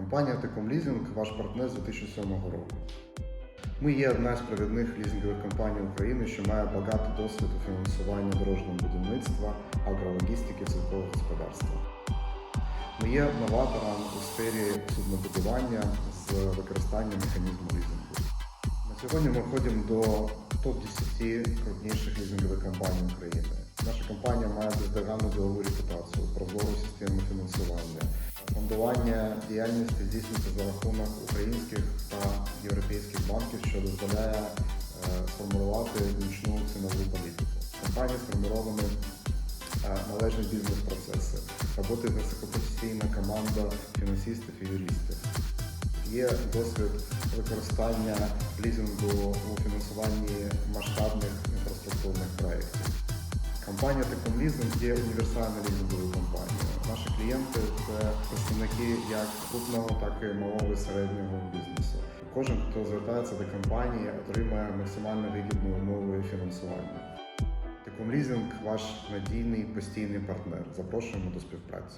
Компанія Текомлізінг ваш партнер з 2007 року. Ми є одна з провідних лізингових компаній України, що має багато досвіду фінансування дорожнього будівництва, агрологістики, сільського господарства. Ми є новатором у сфері суднобудування з використанням механізму лізингу. На сьогодні ми входимо до топ-10 крупніших лізингових компаній України. Наша компанія має бездоганну ділову репутацію, прозору систему фінансування. Фондування діяльності здійснюється за рахунок українських та європейських банків, що дозволяє е, сформулювати цінову політику. Компанії сформовані е, належні бізнес-процеси, роботи високопрофесійна команда фінансистів і юристів. Є досвід використання лізингу у фінансуванні Компанія Текомлізинг є універсальною лізинговою компанією. Наші клієнти це представники як крупного, так і малого і середнього бізнесу. Кожен, хто звертається до компанії, отримає максимально вигідну умови фінансування. Текомлізинг ваш надійний постійний партнер. Запрошуємо до співпраці.